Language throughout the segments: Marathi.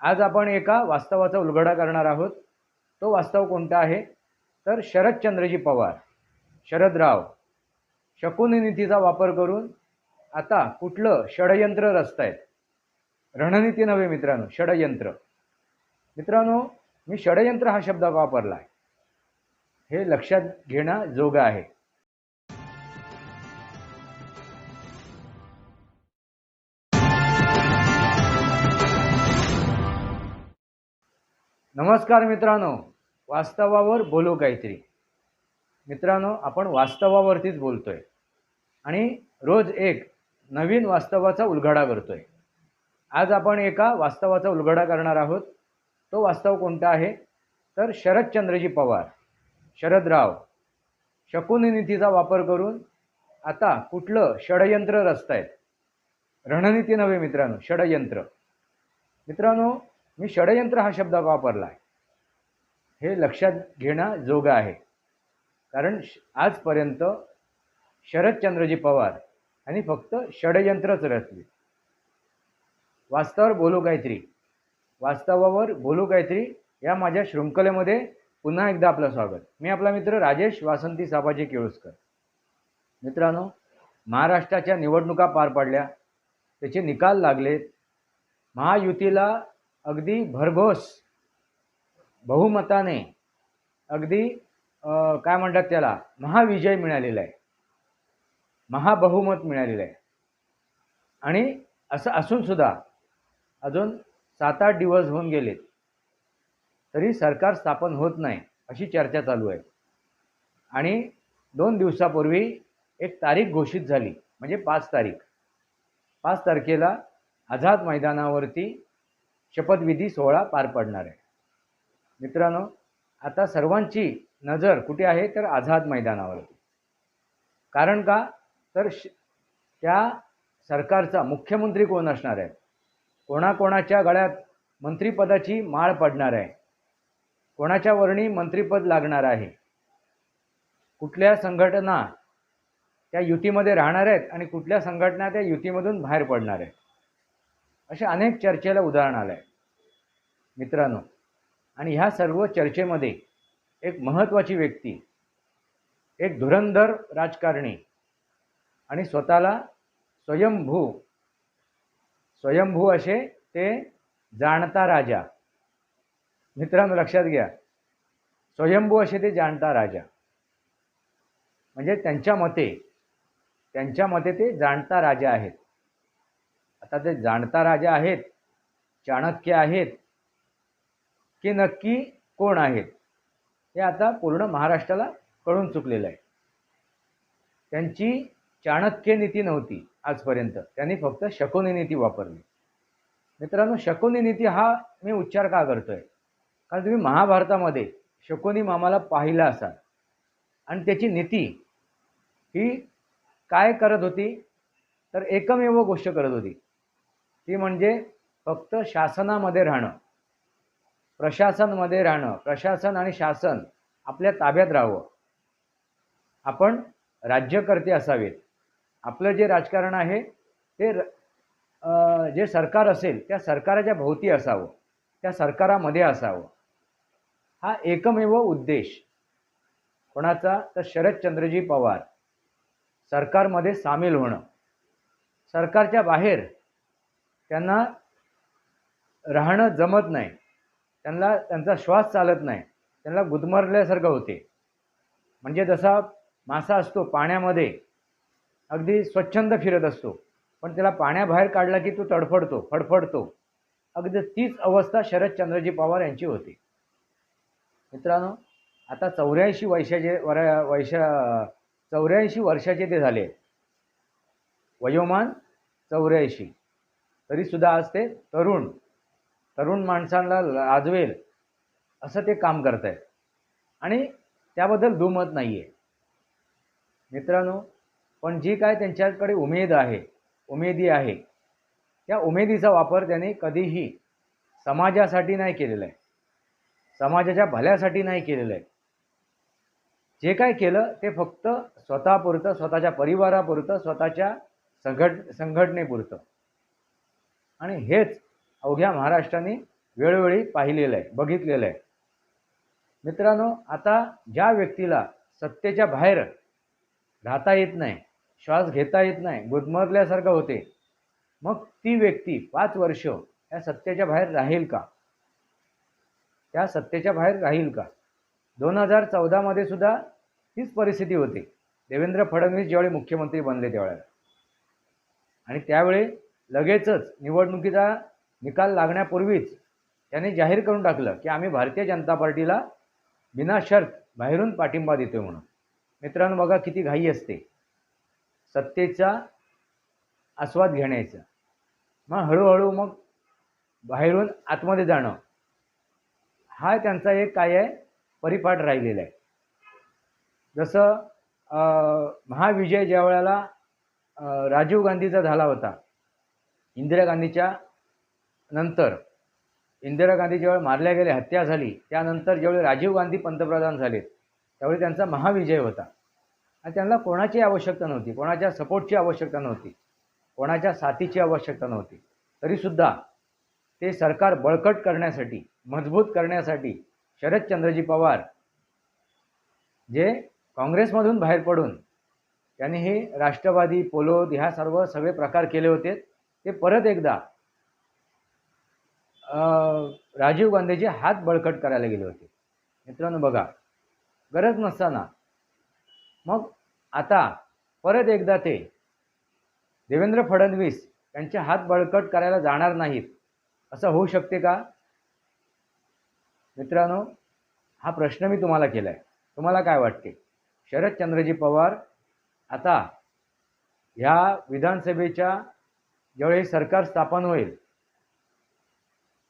आज आपण एका वास्तवाचा उलगडा करणार आहोत. तो वास्तव कोणता आहे? तर शरदचंद्रजी पवार शरदराव शकुननीतीचा वापर करून आता कुठलं षडयंत्र रचतायत? रणनीती नव्हे मित्रांनो षडयंत्र. मित्रांनो मी षडयंत्र हा शब्द वापरला आहे हे लक्षात घेणं जोगं आहे. नमस्कार मित्रांनो वास्तवावर बोलू काहीतरी. मित्रांनो आपण वास्तवावरतीच बोलतो आहे आणि रोज एक नवीन वास्तवाचा उलगडा आहे आज आपण एका वास्तवाचा उलगडा करणार आहोत. तो वास्तव कोणता आहे? तर शरदचंद्रजी पवार शरदराव शकुननीतीचा वापर करून आता कुठलं षडयंत्र रचतायत. रणनीती नव्हे मित्रांनो षडयंत्र. मित्रांनो मी षडयंत्र हा शब्द वापरला आहे हे लक्षात घेणं जोगं आहे. कारण श- आजपर्यंत शरदचंद्रजी पवार आणि फक्त षडयंत्रच रचले. वास्तवावर बोलू काहीतरी. वास्तवावर बोलू काहीतरी या माझ्या शृंखलेमध्ये पुन्हा एकदा आपलं स्वागत. मी आपला मित्र राजेश वासंती साबाजी केळुसकर. मित्रांनो महाराष्ट्राच्या निवडणुका पार पडल्या. त्याचे निकाल लागलेत. महायुतीला अगदी भरघोस बहुमताने अगदी काय म्हणतात त्याला? महाविजय मिळालेला आहे. महाबहुमत मिळालेलं आहे. आणि असं असूनसुद्धा अजून सात आठ दिवस होऊन गेलेत. तरी सरकार स्थापन होत नाही अशी चर्चा चालू आहे. आणि दोन दिवसापूर्वी एक तारीख घोषित झाली म्हणजे पाच तारीख. पाच तारखेला आझाद मैदानावरती शपथविधी सोहळा पार पडणार आहे. मित्रांनो आता सर्वांची नजर कुठे आहे? तर आझाद मैदानावरती. कारण का? तर श त्या सरकारचा मुख्यमंत्री कोण असणार आहे? कोणाकोणाच्या गळ्यात मंत्रिपदाची माळ पडणार आहे? कोणाच्या वर्णी मंत्रिपद लागणार आहे? कुठल्या संघटना त्या युतीमध्ये राहणार आहेत आणि कुठल्या संघटना त्या युतीमधून बाहेर पडणार आहेत? अशा अनेक चर्चेला उदाहरण आलं आहे मित्रांनो. आणि ह्या सर्व चर्चेमध्ये एक महत्त्वाची व्यक्ती एक धुरंधर राजकारणी आणि स्वतःला स्वयंभू स्वयंभू असे ते जाणता राजा. मित्रांनो लक्षात घ्या. स्वयंभू असे ते जाणता राजा. म्हणजे त्यांच्या मते त्यांच्या मते ते जाणता राजा आहेत. आता ते जाणता राजा आहेत चाणक्य आहेत की नक्की कोण आहेत? हे आता पूर्ण महाराष्ट्राला कळून चुकलेलं आहे. त्यांची चाणक्य नीती नव्हती आजपर्यंत. त्यांनी फक्त शकुनी नीती वापरली. मित्रांनो शकुनी नीती हा मी उच्चार का करतोय? कारण तुम्ही महाभारतामध्ये शकुनी मामाला पाहिला असाल. आणि त्याची नीती ही काय करत होती? तर एकमेव गोष्ट करत होती. ती म्हणजे फक्त शासनामध्ये राहणं. प्रशासनमध्ये राहणं प्रशासन आणि शासन आपल्या ताब्यात राहावं. आपण राज्यकर्ते असावेत. आपलं जे राजकारण आहे ते र- जे सरकार असेल त्या सरकाराच्या भोवती असावं त्या सरकारामध्ये असावं. हा एकमेव उद्देश. कोणाचा? तर शरदचंद्रजी पवार. सरकारमध्ये सामील होणं. सरकारच्या बाहेर त्यांना राहणं जमत नाही. त्यांना त्यांचा श्वास चालत नाही. त्यांना गुदमरल्यासारखं होते. म्हणजे जसा मासा असतो पाण्यामध्ये अगदी स्वच्छंद फिरत असतो. पण त्याला पाण्याबाहेर काढला की तो तडफडतो फडफडतो. अगदी तीच अवस्था शरदचंद्रजी पवार यांची होती. मित्रांनो आता चौऱ्याऐंशी वर्षाचे वर वैशा चौऱ्याऐंशी वर्षाचे ते झाले. वयोमान चौऱ्याऐंशी. तरीसुद्धा आज ते तरुण तरुण माणसांना लाजवेल असं ते काम करत आहेत आणि त्याबद्दल दुमत नाही आहे मित्रांनो पण जी काय त्यांच्याकडे उमेद आहे उमेदी आहे त्या उमेदीचा वापर त्यांनी कधीही समाजासाठी नाही केलेला आहे समाजाच्या भल्यासाठी नाही केलेलं आहे जे काय केलं ते फक्त स्वतःपुरतं स्वतःच्या परिवारापुरतं स्वतःच्या संघट संघटनेपुरतं. आणि हेच अवघ्या महाराष्ट्राने वेळोवेळी पाहिलेलं आहे बघितलेलं आहे. मित्रांनो आता ज्या व्यक्तीला सत्तेच्या बाहेर राहता येत नाही श्वास घेता येत नाही गुदमरल्यासारखं होते मग ती व्यक्ती पाच वर्ष या सत्तेच्या बाहेर राहील का? त्या सत्तेच्या बाहेर राहील का? दोन हजार चौदामध्ये सुद्धा तीच परिस्थिती होती. देवेंद्र फडणवीस ज्यावेळी मुख्यमंत्री बनले त्यावेळेला. आणि त्यावेळी लगेचच निवडणुकीचा निकाल लागण्यापूर्वीच त्यांनी जाहीर करून टाकलं की आम्ही भारतीय जनता पार्टीला बिनाशर्त बाहेरून पाठिंबा देतोय म्हणून. मित्रांनो बघा किती घाई असते. सत्तेचा आस्वाद घेण्याचा. मग हळूहळू मग बाहेरून आतमध्ये जाणं. हा त्यांचा एक काय आहे? परिपाठ राहिलेला आहे. जसं महाविजय ज्या वेळेला राजीव गांधीचा झाला होता इंदिरा गांधीच्या नंतर इंदिरा गांधी ज्यावेळी मारल्या गेल्या हत्या झाली त्यानंतर ज्यावेळी राजीव गांधी पंतप्रधान झाले त्यावेळी त्यांचा महाविजय होता. आणि त्यांना कोणाची आवश्यकता नव्हती कोणाच्या सपोर्टची आवश्यकता नव्हती कोणाच्या साथीची आवश्यकता नव्हती. तरीसुद्धा ते सरकार बळकट करण्यासाठी मजबूत करण्यासाठी शरदचंद्रजी पवार जे काँग्रेसमधून बाहेर पडून त्यांनी हे राष्ट्रवादी पोलोद ह्या सर्व सगळे प्रकार केले होते ते परत एकदा राजीव गांधीचे हात बळकट करायला गेले होते. मित्रांनो बघा गरज नसताना. मग आता परत एकदा ते देवेंद्र फडणवीस यांचे हात बळकट करायला जाणार नाहीत असं होऊ शकते का? मित्रांनो हा प्रश्न मी तुम्हाला केला आहे तुम्हाला काय वाटते? शरदचंद्रजी पवार आता ह्या विधानसभेच्या ज्यावेळी सरकार स्थापन होईल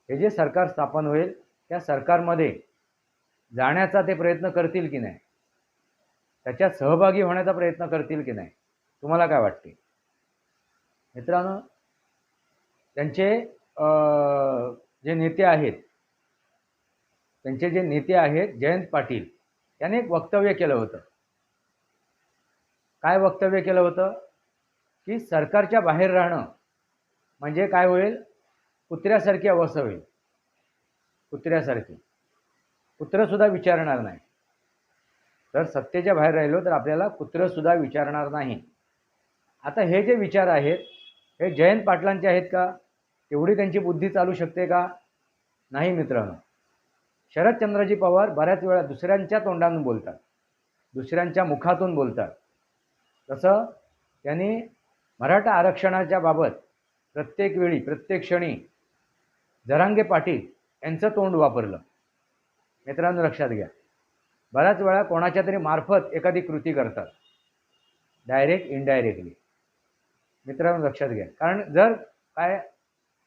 हे जे सरकार स्थापन होईल त्या सरकारमध्ये जाण्याचा ते प्रयत्न करतील की नाही? त्याच्यात सहभागी होण्याचा प्रयत्न करतील की नाही? तुम्हाला काय वाटते? मित्रांनो त्यांचे जे नेते आहेत त्यांचे जे नेते आहेत जयंत पाटील त्याने एक वक्तव्य केलं होतं. काय वक्तव्य केलं होतं? की सरकारच्या बाहेर राहणं म्हणजे काय होईल? कुत्र्यासारखी अवस्था होईल. कुत्र्यासारखी. कुत्रंसुद्धा विचारणार नाही. तर सत्तेच्या बाहेर राहिलो तर आपल्याला कुत्रंसुद्धा विचारणार नाही. आता हे जे विचार आहेत हे जयंत पाटलांचे आहेत का? तेवढी त्यांची बुद्धी चालू शकते का? नाही मित्रांनो. शरदचंद्रजी पवार बऱ्याच वेळा दुसऱ्यांच्या तोंडातून बोलतात. दुसऱ्यांच्या मुखातून बोलतात. तसं त्यांनी मराठा आरक्षणाच्या बाबत प्रत्येक वेळी प्रत्येक क्षणी जरांगे पाटील यांचं तोंड वापरलं. मित्रांनो लक्षात घ्या. बऱ्याच वेळा कोणाच्या तरी मार्फत एखादी कृती करतात. डायरेक्ट इनडायरेक्टली मित्रांनो लक्षात घ्या. कारण जर काय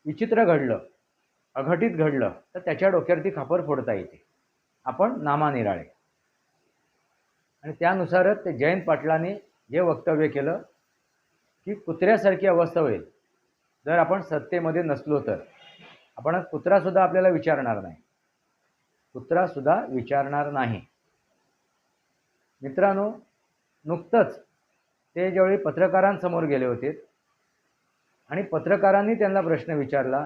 विचित्र घडलं अघटित घडलं तर त्याच्या डोक्यावरती खापर फोडता येते. आपण नामानिराळे आणि त्यानुसारच ते जयंत पाटलांनी जे वक्तव्य केलं की कुत्र्यासारखी अवस्था होईल. जर आपण सत्तेमध्ये नसलो तर. आपण कुत्रासुद्धा आपल्याला विचारणार नाही. कुत्रासुद्धा विचारणार नाही. मित्रांनो नुकतंच ते ज्यावेळी पत्रकारांसमोर गेले होते आणि पत्रकारांनी त्यांना प्रश्न विचारला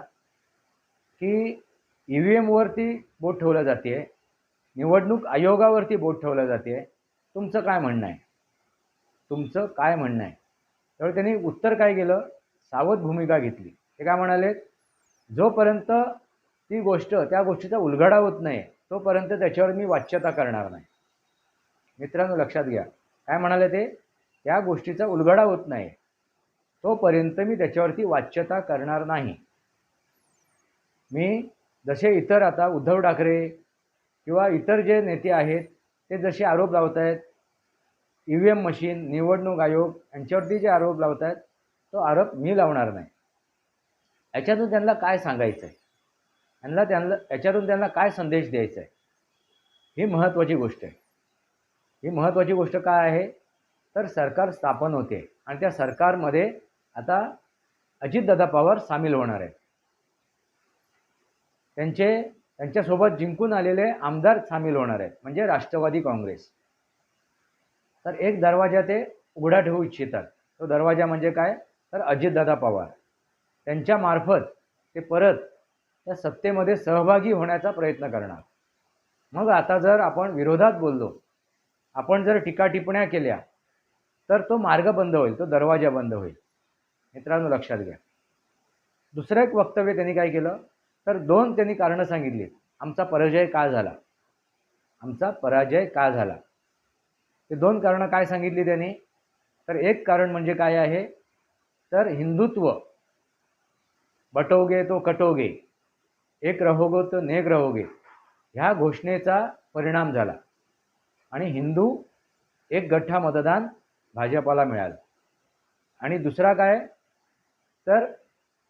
की ई व्ही एमवरती बोट ठेवलं जाते निवडणूक आयोगावरती बोट ठेवलं जाते तुमचं काय म्हणणं आहे? तुमचं काय म्हणणं आहे? त्यावेळी त्यांनी उत्तर काय केलं? सावध भूमिका घेतली. ते काय म्हणाले? जोपर्यंत ती गोष्ट त्या गोष्टीचा उलगडा होत नाही तोपर्यंत त्याच्यावर मी वाच्यता करणार नाही. मित्रांनो लक्षात घ्या. काय म्हणाले ते? त्या गोष्टीचा उलगडा होत नाही. तोपर्यंत मी त्याच्यावरती वाच्यता करणार नाही. मी जसे इतर आता उद्धव ठाकरे किंवा इतर जे नेते आहेत ते जसे आरोप लावत आहेत ई व्ही एम मशीन निवडणूक आयोग यांच्यावरती जे आरोप लावत आहेत तो आरोप मी लावणार नाही. याच्यातून त्यांना काय सांगायचं आहे त्यांना त्यांना याच्यातून त्यांना काय संदेश द्यायचा आहे ही महत्त्वाची गोष्ट आहे. ही महत्त्वाची गोष्ट काय आहे? तर सरकार स्थापन होते आणि त्या सरकारमध्ये आता अजितदादा पवार सामील होणार आहेत. त्यांचे त्यांच्यासोबत जिंकून आलेले आमदार सामील होणार आहेत म्हणजे राष्ट्रवादी काँग्रेस. तर एक दरवाजा ते उघडा ठेवू इच्छितात. तो दरवाजा म्हणजे काय? तर अजितदादा पवार. त्यांच्यामार्फत ते परत त्या सत्तेमध्ये सहभागी होण्याचा प्रयत्न करणार. मग आता जर आपण विरोधात बोललो आपण जर टीका टिप्पण्या केल्या तर तो मार्ग बंद होईल तो दरवाजा बंद होईल. मित्रांनो लक्षात घ्या. दुसरं एक वक्तव्य त्यांनी काय केलं? तर दोन त्यांनी कारणं सांगितली आमचा पराजय का झाला? आमचा पराजय का झाला? ते दोन कारणं काय सांगितली त्यांनी? तर एक कारण म्हणजे काय आहे? तर हिंदुत्व बटोगे तो कटोगे. एक रहोगो तो नेक रहोगे. ह्या घोषणेचा परिणाम झाला. आणि हिंदू एक गठ्ठा मतदान भाजपाला मिळालं. आणि दुसरा काय? तर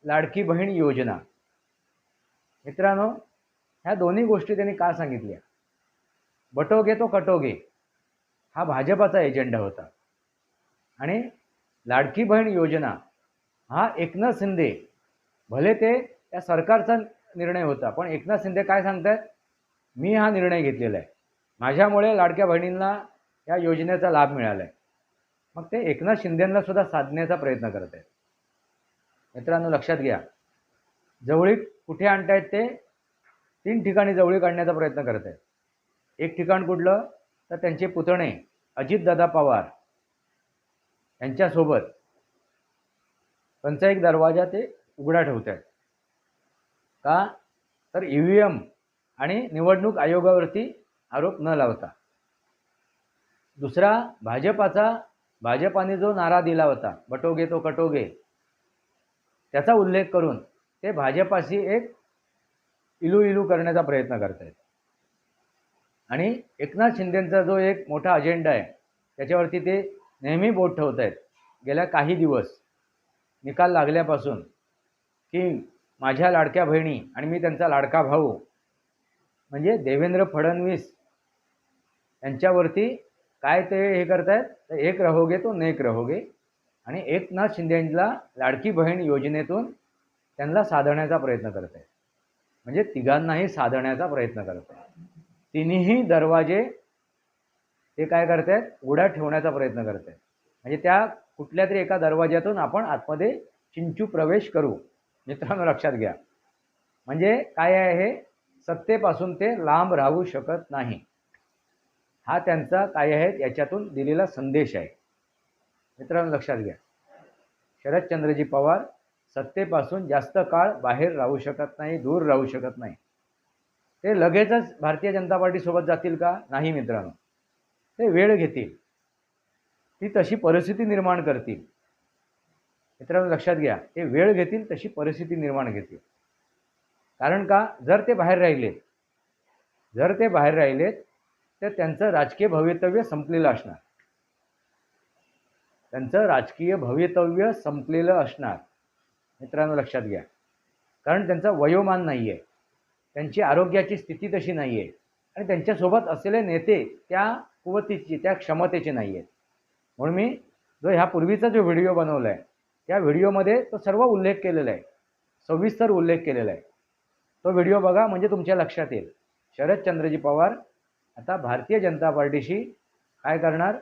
लाडकी बहीण योजना. मित्रांनो ह्या दोन्ही गोष्टी त्यांनी का सांगितल्या? बटोगे तो कटोगे. हा भाजपाचा एजेंडा होता. आणि लाडकी बहीण योजना हा एकनाथ शिंदे भले ते त्या सरकारचा निर्णय होता पण एकनाथ शिंदे काय सांगतात? मी हा निर्णय घेतलेला आहे. माझ्यामुळे लाडक्या बहिणींना या योजनेचा लाभ मिळाला आहे मग ते एकनाथ शिंदेंना सुद्धा साधण्याचा प्रयत्न करत आहेत. मित्रांनो लक्षात घ्या. जवळीक कुठे आणतायत ते? तीन ठिकाणी जवळीक आणण्याचा प्रयत्न करत आहेत. एक ठिकाण कुठलं? तर त्यांचे पुतणे अजितदादा पवार यांच्यासोबत. पंचायत दरवाजा ते उघडा ठेवत आहेत का? तर ई व्ही एम आणि निवडणूक आयोगावरती आरोप न लावता. दुसरा भाजपाचा भाजपाने जो नारा दिला होता बटोगे तो कटोगे त्याचा उल्लेख करून ते भाजपाशी एक इलू इलू करण्याचा प्रयत्न करत आहेत आणि एकनाथ शिंदेंचा जो एक मोठा अजेंडा आहे त्याच्यावरती ते नेहमी बोट ठेवत आहेत गेल्या काही दिवस निकाल लागल्यापासून की माझ्या लाडक्या बहिणी आणि मी त्यांचा लाडका भाऊ म्हणजे देवेंद्र फडणवीस यांच्यावरती काय ते हे करतायत? तर एक रहोगे तो नेक रहोगे. आणि एकनाथ शिंदेला लाडकी बहीण योजनेतून त्यांना साधण्याचा प्रयत्न करत आहेत म्हणजे तिघांनाही साधण्याचा प्रयत्न करत आहेत तिन्ही दरवाजे ते काय करत आहेत उघड्या ठेवण्याचा प्रयत्न करत आहेत म्हणजे त्या कुठल्या तरी एका दरवाज्यातून आपण आतमध्ये चिंचू प्रवेश करू. मित्रांनो लक्षात घ्या. म्हणजे काय आहे? सत्तेपासून ते लांब राहू शकत नाही. हा त्यांचा काय आहे? याच्यातून दिलेला संदेश आहे. मित्रांनो लक्षात घ्या. शरदचंद्रजी पवार सत्तेपासून जास्त काळ बाहेर राहू शकत नाही दूर राहू शकत नाही. ते लगेचच भारतीय जनता पार्टीसोबत जातील का? नाही मित्रांनो. ते वेळ घेतील. ती तशी परिस्थिती निर्माण करतील. मित्रांनो लक्षात घ्या. ते वेळ घेतील तशी परिस्थिती निर्माण घेतील. कारण का? जर ते बाहेर राहिलेत जर ते बाहेर राहिलेत तर त्यांचं राजकीय भवितव्य संपलेलं असणार. त्यांचं राजकीय भवितव्य संपलेलं असणार. मित्रांनो लक्षात घ्या. कारण त्यांचं वयोमान नाही आहे त्यांची आरोग्याची स्थिती तशी नाही आहे आणि त्यांच्यासोबत असलेले नेते त्या कुवतीची त्या क्षमतेचे नाही आहेत म्हणून मी जो ह्या पूर्वीचा जो व्हिडिओ बनवला आहे त्या व्हिडिओमध्ये तो सर्व उल्लेख केलेला आहे. सविस्तर उल्लेख केलेला आहे. तो व्हिडिओ बघा म्हणजे तुमच्या लक्षात येईल. शरदचंद्रजी पवार आता भारतीय जनता पार्टीशी काय करणार?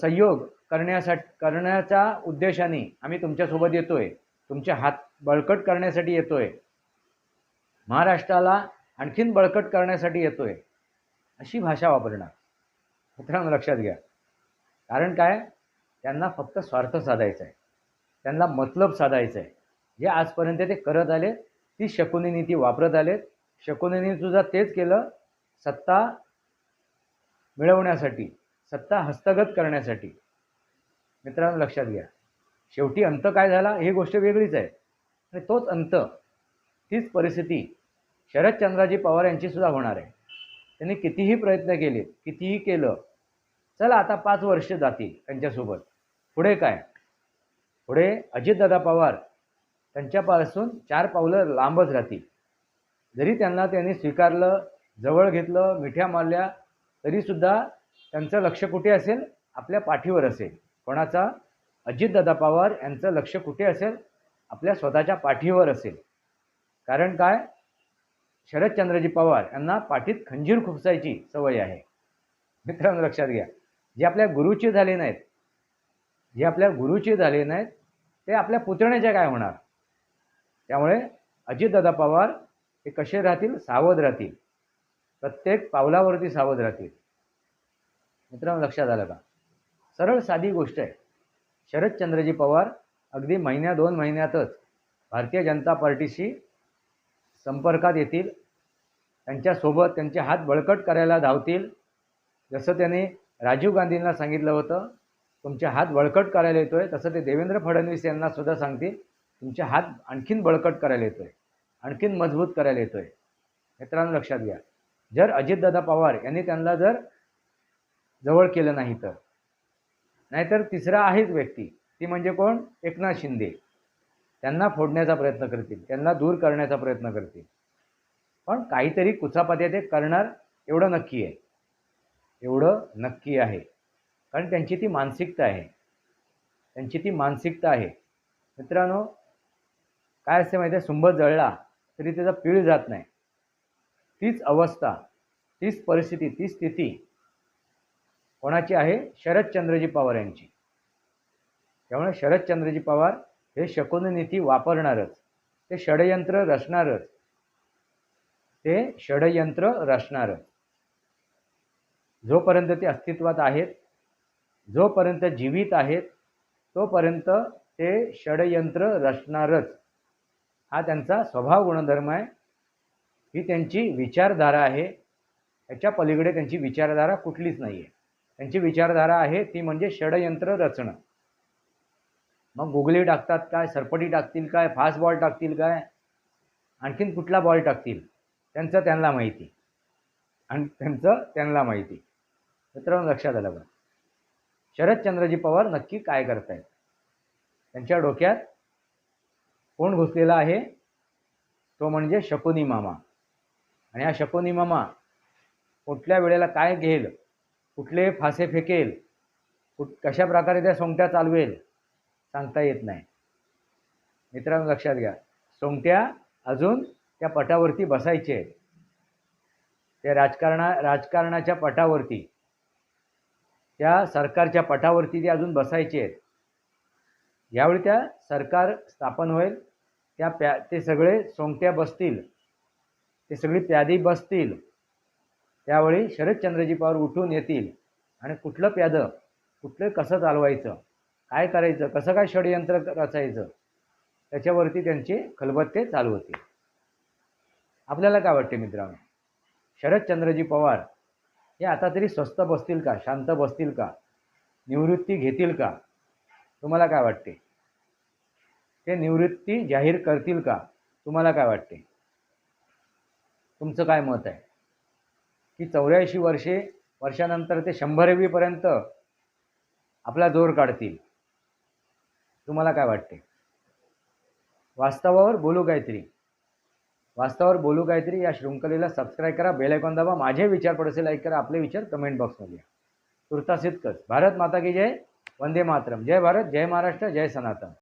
संयोग करण्यासाठी करण्याच्या उद्देशाने आम्ही तुमच्यासोबत येतो आहे तुमचे हात बळकट करण्यासाठी येतो आहे महाराष्ट्राला आणखीन बळकट करण्यासाठी येतो आहे अशी भाषा वापरणार. मित्रांनो लक्षात घ्या. कारण काय? त्यांना फक्त स्वार्थ साधायचा आहे. त्यांना मतलब साधायचं आहे. जे आजपर्यंत ते करत आले ती शकुनी नीती वापरत आलेत शकुनीने सुद्धा तेच केलं सत्ता मिळवण्यासाठी सत्ता हस्तगत करण्यासाठी. मित्रांनो लक्षात घ्या. शेवटी अंत काय झाला? ही गोष्ट वेगळीच आहे. आणि तोच अंत तीच परिस्थिती शरदचंद्राजी पवार यांची सुद्धा होणार आहे. त्यांनी कितीही प्रयत्न केले कितीही केलं चला आता पाच वर्ष जातील त्यांच्यासोबत. पुढे काय? पुढे अजितदादा पवार त्यांच्यापासून चार पावलं लांबच राहतील. जरी त्यांना त्यांनी स्वीकारलं जवळ घेतलं मिठ्या मारल्या तरीसुद्धा त्यांचं लक्ष कुठे असेल? आपल्या पाठीवर असेल. कोणाचा? अजितदादा पवार यांचं लक्ष कुठे असेल? आपल्या स्वतःच्या पाठीवर असेल. कारण काय? शरदचंद्रजी पवार यांना पाठीत खंजीर खुपसायची सवय आहे. मित्रांनो लक्षात घ्या. जे आपल्या गुरुचे झाले नाहीत जे आपल्या गुरुचे झाले नाहीत ते आपल्या पुतण्याचे काय होणार? त्यामुळे अजितदादा पवार हे कसे राहतील? सावध राहतील. प्रत्येक पावलावरती सावध राहतील. मित्रांनो लक्षात आलं का? सरळ साधी गोष्ट आहे. शरदचंद्रजी पवार अगदी महिन्या दोन महिन्यातच भारतीय जनता पार्टीशी संपर्कात येतील. त्यांच्यासोबत त्यांचे हात बळकट करायला धावतील. जसं त्यांनी राजीव गांधींना सांगितलं होतं तुमचे हात बळकट करायला येतोय. तसं ते देवेंद्र फडणवीस यांना सुद्धा सांगतील तुमचे हात आणखीन बळकट करायला येतोय आणखीन मजबूत करायला येतोय. मित्रांनो लक्षात घ्या. जर अजितदादा पवार यांनी त्यांना जर जवळ केलं नाही तर नाहीतर तिसरा आहेच व्यक्ती ती म्हणजे कोण? एकनाथ शिंदे. त्यांना फोडण्याचा प्रयत्न करतील त्यांना दूर करण्याचा प्रयत्न करतील. पण काहीतरी कुचापात्या ते करणार एवढं नक्की आहे. एवढं नक्की आहे. कारण त्यांची ती मानसिकता आहे. त्यांची ती मानसिकता आहे. मित्रांनो काय असते माहिती आहे? सुंभ जळला तरी त्याचा पीळ जात नाही. तीच अवस्था तीच परिस्थिती तीच स्थिती कोणाची आहे? शरदचंद्रजी पवार यांची. त्यामुळे शरदचंद्रजी पवार हे शकुननीती वापरणारच. ते षडयंत्र रचणारच. ते षडयंत्र रचणारच. जोपर्यंत ते अस्तित्वात आहेत जोपर्यंत जीवित आहेत तोपर्यंत ते षडयंत्र रचणारच. हा त्यांचा स्वभाव गुणधर्म आहे. ही त्यांची विचारधारा आहे. याच्या पलीकडे त्यांची विचारधारा कुठलीच नाही आहे त्यांची विचारधारा आहे ती म्हणजे षडयंत्र रचणं. मग गुगली टाकतात काय सरपटी टाकतील काय फास्ट बॉल टाकतील काय आणखीन कुठला बॉल टाकतील त्यांचं त्यांना माहिती. आणि त्यांचं त्यांना माहिती. मित्रांनो लक्षात आलं का शरदचंद्रजी पवार नक्की काय करतायत? त्यांच्या डोक्यात कोण घुसलेला आहे? तो म्हणजे शकुनी मामा. आणि हा शकुनी मामा कुठल्या वेळेला काय घेईल? कुठले फासे फेकेल? कुठ कशा प्रकारे त्या सोंगट्या चालवेल? सांगता येत नाही. मित्रांनो लक्षात घ्या. सोंगट्या अजून त्या पटावरती बसायचे आहेत. त्या राजकारणा राजकारणाच्या पटावरती त्या सरकारच्या पटावरती ते अजून बसायचे आहेत यावेळी त्या सरकार स्थापन होईल त्या प्या ते सगळे सोंगट्या बसतील ते सगळी प्यादी बसतील त्यावेळी शरदचंद्रजी पवार उठून येतील आणि कुठलं प्यादं कुठलं कसं चालवायचं काय करायचं कसं काय षडयंत्र रचायचं त्याच्यावरती त्यांचे खलबत्ते चालू होते आपल्याला काय वाटते मित्रांनो? शरदचंद्रजी पवार हे आता तरी स्वस्त बसतील का? शांत बसतील का? निवृत्ती घेतील का? तुम्हाला काय वाटते? ते निवृत्ती जाहीर करतील का? तुम्हाला काय वाटते? तुमचं काय मत आहे? की चौऱ्याऐंशी वर्षे वर्षानंतर ते शंभरवीपर्यंत आपला जोर काढतील? तुम्हाला काय वाटते? वास्तवावर बोलू काहीतरी. वास्तवावर बोलू काहीतरी या शृंखलेला सबस्क्राईब करा बेल आयकॉन दाबा माझे विचार पडसे लाईक करा आपले विचार कमेंट बॉक्समध्ये या. तुर्तास इतकंच. भारत माता की जय वंदे मातरम. जय भारत जय महाराष्ट्र जय सनातन.